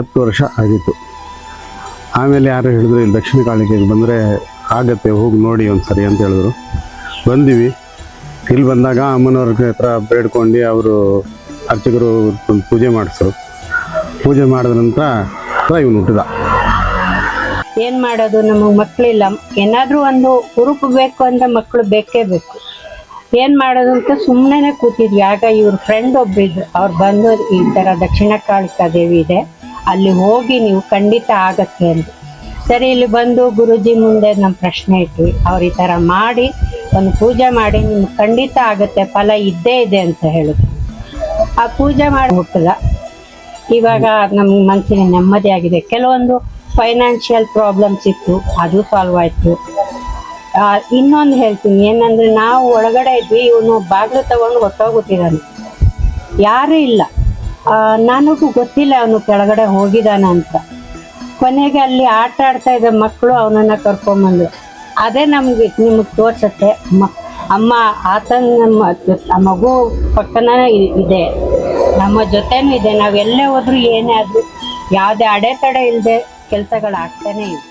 ಹತ್ತು ವರ್ಷ ಆಗಿತ್ತು. ಆಮೇಲೆ ಯಾರು ಹೇಳಿದ್ರು, ಇಲ್ಲಿ ದಕ್ಷಿಣ ಕಾಳಿಕೆಗೆ ಬಂದರೆ ಆಗತ್ತೆ, ಹೋಗಿ ನೋಡಿ ಒಂದು ಸರಿ ಅಂತ ಹೇಳಿದ್ರು. ಬಂದಿವಿ. ಇಲ್ಲಿ ಬಂದಾಗ ಅಮ್ಮನವ್ರ ಹತ್ರ ಬೇಡ್ಕೊಂಡು ಅವರು ಅರ್ಚಕರು ಪೂಜೆ ಮಾಡಿಸ್ರು. ಪೂಜೆ ಮಾಡಿದ ನಂತರ ಇವನು ಹುಟ್ಟಿದ. ಏನು ಮಾಡೋದು? ನಮಗೆ ಮಕ್ಕಳಿಲ್ಲ ಏನಾದರೂ ಒಂದು ಹುರುಪು ಬೇಕು ಅಂದರೆ ಮಕ್ಕಳು ಬೇಕೇ ಬೇಕು. ಏನು ಮಾಡೋದು ಅಂತ ಸುಮ್ಮನೆ ಕೂತಿದ್ವಿ. ಆಗ ಇವ್ರ ಫ್ರೆಂಡ್ ಒಬ್ಬರಿದ್ರು ಅವ್ರು ಬಂದು ಈ ಥರ ದಕ್ಷಿಣ ಕಾಳಿಕಾ ದೇವಿ ಇದೆ. ಅಲ್ಲಿ ಹೋಗಿ ನೀವು ಖಂಡಿತ ಆಗತ್ತೆ ಅಂತ. ಸರಿ, ಇಲ್ಲಿ ಬಂದು ಗುರುಜಿ ಮುಂದೆ ನಮ್ಮ ಪ್ರಶ್ನೆ ಇಟ್ವಿ. ಅವ್ರು ಈ ಥರ ಮಾಡಿ, ಒಂದು ಪೂಜೆ ಮಾಡಿ, ನಿಮ್ಗೆ ಖಂಡಿತ ಆಗುತ್ತೆ, ಫಲ ಇದ್ದೇ ಇದೆ ಅಂತ ಹೇಳಿದ್ರು. ಆ ಪೂಜೆ ಮಾಡಿ ಹುಟ್ಟಲ್ಲ ಇವಾಗ ನಮ್ಮ ಮನಸ್ಸಿನ ನೆಮ್ಮದಿ ಆಗಿದೆ. ಕೆಲವೊಂದು ಫೈನಾನ್ಷಿಯಲ್ ಪ್ರಾಬ್ಲಮ್ಸ್ ಇತ್ತು, ಅದು ಸಾಲ್ವ್ ಆಯಿತು. ಇನ್ನೊಂದು ಹೇಳ್ತೀನಿ, ಏನಂದ್ರೆ ನಾವು ಒಳಗಡೆ ಇದ್ವಿ, ಇವನು ಬಾಗಿಲು ತಗೊಂಡು ಹೊಟ್ಟೋಗ್ಬಿಟ್ಟಿದ್ದಾನೆ ಯಾರೂ ಇಲ್ಲ. ನನಗೂ ಗೊತ್ತಿಲ್ಲ ಅವನು ಕೆಳಗಡೆ ಹೋಗಿದ್ದಾನೆ ಅಂತ ಕೊನೆಗೆ ಅಲ್ಲಿ ಆಟ ಆಡ್ತಾ ಇದ್ದ ಮಕ್ಕಳು ಅವನನ್ನು ಕರ್ಕೊಂಬಂದ್ರು. ಅದೇ ನಮಗೆ ನಿಮಗೆ ತೋರ್ಸತ್ತೆ. ಅಮ್ಮ ಆತನ ಮಗು ಪಕ್ಕನ ಇದೆ. ನಮ್ಮ ಜೊತೆನೂ ಇದೆ. ನಾವೆಲ್ಲೇ ಹೋದ್ರೂ ಏನೇ ಆದರೂ, ಯಾವುದೇ ಅಡೆತಡೆ ಇಲ್ಲದೆ ಕೆಲಸಗಳು ಆಗ್ತಾನೆ ಇದೆ